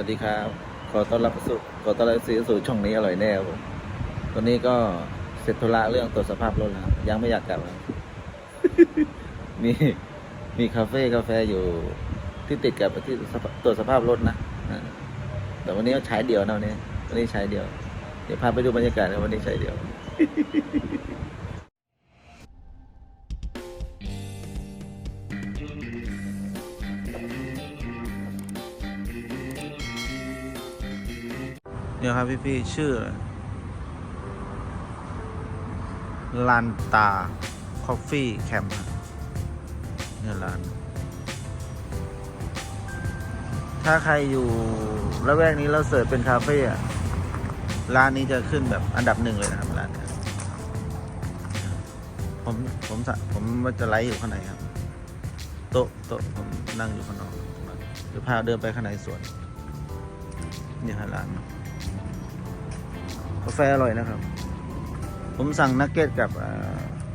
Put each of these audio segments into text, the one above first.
วัสดีครับ ขอต้อนรับสู่ขอต้อนรับสู่สู่ช่องนี้อร่อยแน่ครับผมตอนนี้ก็เสร็จธุระเรื่องตรวจสภาพรถแล้วยังไม่อยากกลับครับมีมีคาเฟ่กาแฟอยู่ที่ติดกับที่ตรวจสภาพรถนะแต่วันนี้ใช้เดียวนะวันนี้วันนี้ใช้เดียว เดี๋ยวพาไปดูบรรยากาศนะวันนี้ใช้เดียว เนี่ยครับพี่ๆชื่อลานตาคอฟฟี่แคมป์เนี่ยร้าน ถ้าใครอยู่ละแวกนี้เราเสิร์ชเป็นคาเฟ่อะร้านนี้จะขึ้นแบบอันดับหนึ่งเลยนะครับร้านผมผมผมว่าจะไลฟ์อยู่ข้างในครับ โต๊ะโต๊ะผมนั่งอยู่ข้างนอกเดี๋ยวพาเดินไปข้างในสวนเนี่ยฮะร้าน กาแฟอร่อยนะครับ ผมสั่งนักเก็ตกับ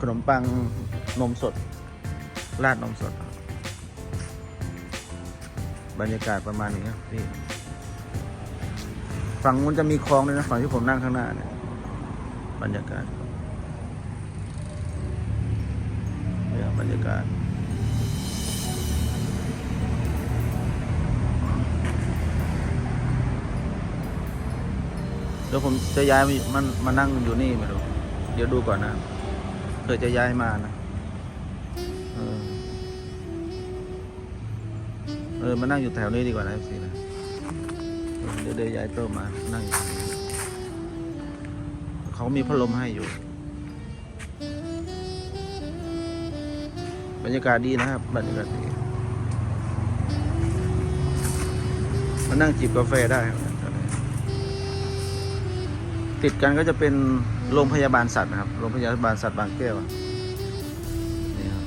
ขนมปังนมสด ราดนมสด บรรยากาศประมาณนี้ครับพี่ฝั่งนู้นจะมีคลองด้วยนะฝั่งที่ผมนั่งข้างหน้าเนี่ยบรรยากาศเนี่ยบรรยากาศ ดี๋ยวผมจะย้ายมามันมานั่งอยู่นี่ไม่รู้เดี๋ยวดูก่อนนะเผื่อจะย้ายมานะเออเออมานั่งอยู่แถวนี้ดีกว่านะสินะเออเดี๋ยวเดี๋ยวย้ายโต๊ะมานั่งอยู่นี้เขามีพัดลมให้อยู่ บรรยากาศดีนะครับบรรยากาศดีมานั่งจิบกาแฟได้ครับ ติดกันก็จะเป็นโรงพยาบาลสัตว์นะครับ โรงพยาบาลสัตว์บางแก้วนี่ครับ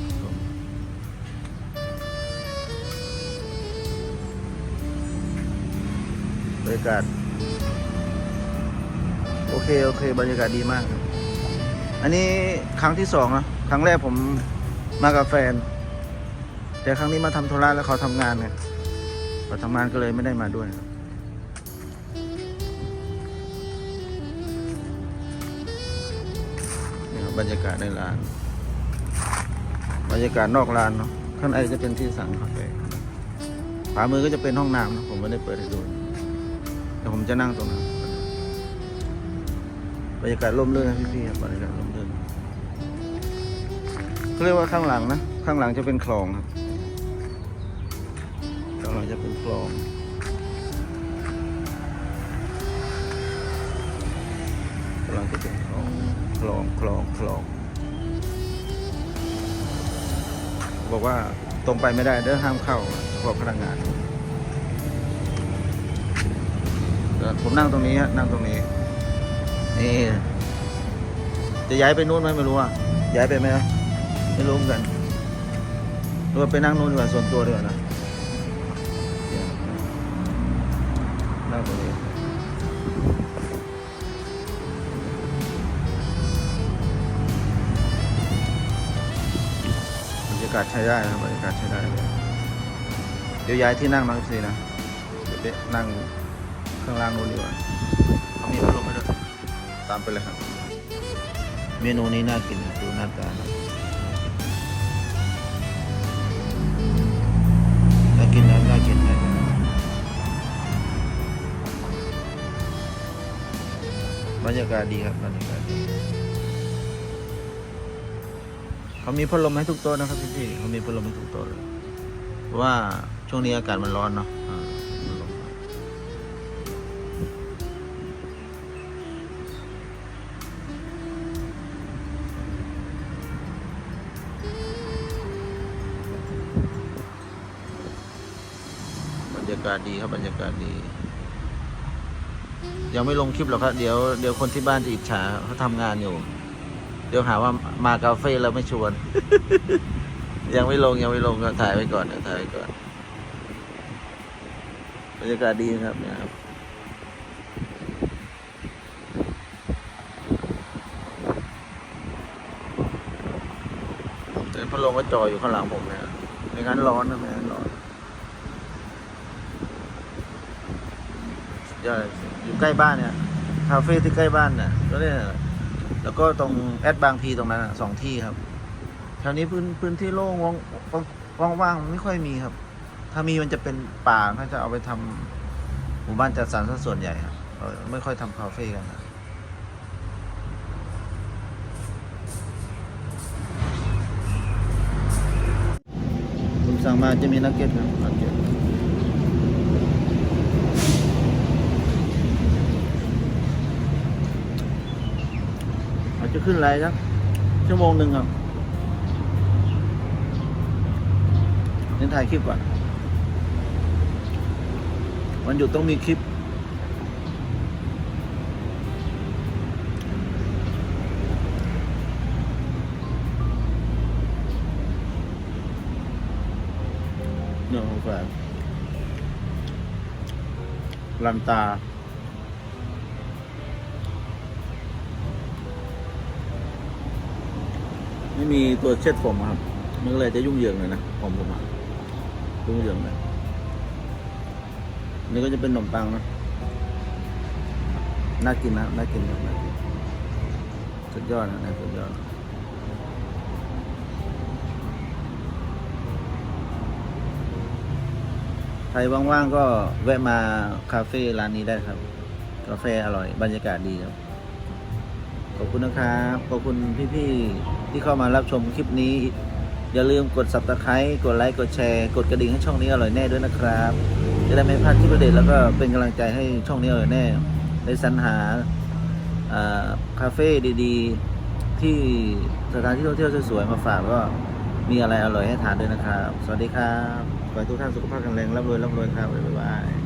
บรรยากาศ โอเค โอเค บรรยากาศดีมากครับอันนี้ครั้งที่สองนะ ครั้งแรกผมมากับแฟน แต่ครั้งนี้มาทำธุระแล้วเขาทำงานไงเขาทำงานก็เลยไม่ได้มาด้วยครับ บรรยากาศในร้าน บรรยากาศนอกร้านเนาะข้างในจะเป็นที่สั่งกาแฟขวามือก็จะเป็นห้องน้ำนะผมไม่ได้เปิดให้ดูแต่ผมจะนั่งตรงนั้นบรรยากาศร่มรื่นนะพี่ๆครับบรรยากาศร่มรื่นเขาเรียกว่าข้างหลังนะข้างหลังจะเป็นคลองครับข้างหลังจะเป็นคลองกำลังจะเป็น คลองคลองคลอง บอกว่าตรงไปไม่ได้เด้อห้ามเข้าเฉพาะพนักงานผมนั่งตรงนี้ฮะนั่งตรงนี้นี่จะย้ายไปนู่นไหมไม่รู้อะย้ายไปไหมนะไม่รู้เหมือนกันหรือว่าไปนั่งนู่นดีกว่าส่วนตัวดีกว่านะนั่งตรงนี้ากาศใช้ได้นะครับบรรยากาศใช้ได้เลยเดี๋ยวย้ายที่นั่งมาสินะเดี๋ยวไปนั่งข้างล่างนู้นดีกว่าเขามีพัดลมให้ด้วยตามไปเลยครับ เมนูนี้น่ากินนะดูหน้าตานะน่ากินนะน่ากินนะบรรยากาศดีครับบรรยากาศดี เขามีพัดลมให้ทุกโต๊ะนะครับพี่พี่ๆเขามีพัดลมให้ทุกโต๊ะเลยเพราะว่าช่วงนี้อากาศมันร้อนเนาะบรรยากาศดีครับบรรยากาศดี ยังไม่ลงคลิปหรอกครับ เดี๋ยวเดี๋ยวคนที่บ้านจะอิจฉาเขาทำงานอยู่ เดี๋ยวหาว่ามากาเฟ่แล้วไม่ชวน ยังไม่ลงยังไม่ลงก็ถ่ายไว้ก่อนนะถ่ายไว้ก่อนบรรยากาศดีครับเนี่ยครับแต่พัดลมก็จออยู่ข้างหลังผมเนี่ยไม่งั้นร้อนนะไม่งั้นร้อนยอดอยู่ใกล้บ้านเนี่ยคาเฟ่ที่ใกล้บ้านเนี่ยแล้วเนี่ย แล้วก็ตรงแอดบางพีตรงนั้นสองที่ครับแถวนี้พื้นพื้นที่โล่งว่างว่างว่างๆไม่ค่อยมีครับ ถ้ามีมันจะเป็นป่าเขาจะเอาไปทำหมู่บ้านจัดสรรซะส่วนใหญ่ครับเออไม่ค่อยทำคาเฟ่กันครับผมสั่งมาจะมีนักเก็ตครับนักเก็ต อาจจะ ขึ้นไลน์สักชั่วโมงหนึ่งครับเน้นถ่ายคลิปก่อนวันหยุดต้องมีคลิป เนื้อของแฟนลันตา ไม่มีตัวเช็ดผมครับ มันก็เลยจะยุ่งเหยิงเลยนะผมผมอะยุ่งเหยิงเลยนี่ก็จะเป็นขนมปังนะน่ากินนะน่ากินครับน่ากินสุดยอดนะนะสุดยอดใครว่างๆก็แวะมาคาเฟ่ร้านนี้ได้ครับ กาแฟอร่อย บรรยากาศดีครับ ขอบคุณนะครับ ขอบคุณพี่ๆที่เข้ามารับชมคลิปนี้ อย่าลืมกด subscribe กดไลค์ กดแชร์ กดกระดิ่งให้ช่องนี้อร่อยแน่ด้วยนะครับ จะได้ไม่พลาดคลิปเด็ดแล้วก็เป็นกำลังใจให้ช่องนี้อร่อยแน่ ได้สรรหาอ่าคาเฟ่ดีๆ ที่สถานที่ท่องเที่ยวสวยๆ มาฝากก็มีอะไรอร่อยให้ทานด้วยนะครับ สวัสดีครับ ขอให้ทุกท่านสุขภาพแข็งแรงร่ำรวยร่ำรวยครับบ๊ายบาย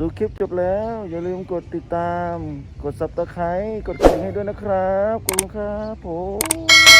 ดูคลิปจบแล้ว อย่าลืมกดติดตาม กด subscribe กดกระดิ่งให้ด้วยนะครับขอบคุณครับผม